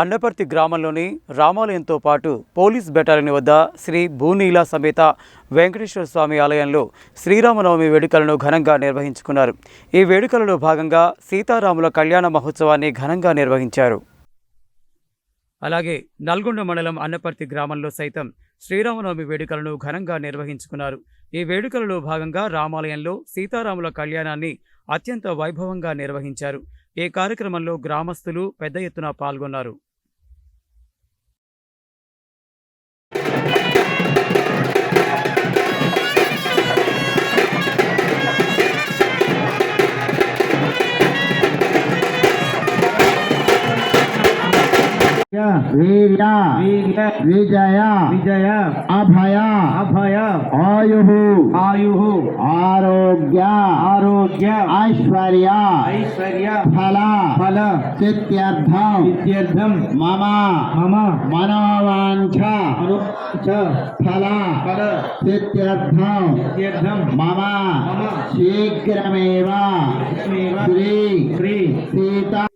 అన్నపర్తి గ్రామంలోని రామాలయంతో పాటు police battalion వద్ద శ్రీ భూనీల సమేత వెంకటేశ్వర స్వామి ఆలయంలో శ్రీరామనవమి వేడుకలను ఘనంగా నిర్వహించుకున్నారు. ఈ వేడుకలలో భాగంగా సీతారాముల కళ్యాణ మహోత్సవాన్ని ఘనంగా నిర్వహించారు. అలాగే నల్గొండ మండలం అన్నపర్తి గ్రామంలో సైతం శ్రీరామనవమి వేడుకలను ఘనంగా నిర్వహించుకున్నారు. ఈ వేడుకలలో భాగంగా రామాలయంలో సీతారాముల కళ్యాణాన్ని అత్యంత వైభవంగా నిర్వహించారు. ఈ కార్యక్రమంలో గ్రామస్తులు పెద్ద ఎత్తున పాల్గొన్నారు. वीर विजय। विजय। अभय। अभय। आयु आयु आरोग्य। आरोग्य। ऐश्वर्य। ऐश्वर्य। फल। फल। सिद्ध्यर्थम। सिद्ध्यर्थम। मम। मम। मनोवांछ फल। फल। सिद्ध्यर्थम। सिद्ध्यर्थम। मम। शीघ्रमेव। श्री। श्री। सीता।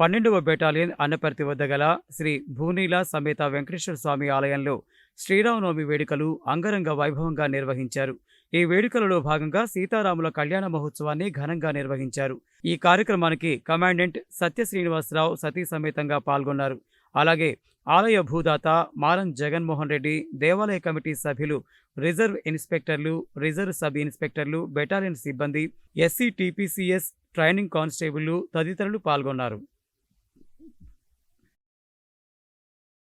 పన్నెండవ బెటాలియన్ అన్నపర్తి వద్ద గల శ్రీ భూనీల సమేత వెంకటేశ్వర స్వామి ఆలయంలో శ్రీరామనవమి వేడుకలు అంగరంగ వైభవంగా నిర్వహించారు. ఈ వేడుకలలో భాగంగా సీతారాముల కళ్యాణ మహోత్సవాన్ని ఘనంగా నిర్వహించారు. ఈ కార్యక్రమానికి కమాండెంట్ సత్య శ్రీనివాసరావు సతీ సమేతంగా పాల్గొన్నారు. అలాగే ఆలయ భూదాత మారం జగన్మోహన్ రెడ్డి దేవాలయ కమిటీ సభ్యులు రిజర్వ్ ఇన్స్పెక్టర్లు రిజర్వ్ సబ్ ఇన్స్పెక్టర్లు బెటాలియన్ సిబ్బంది ఎస్సీ టీపీసీఎస్ ట్రైనింగ్ కానిస్టేబుళ్ళు తదితరులు పాల్గొన్నారు.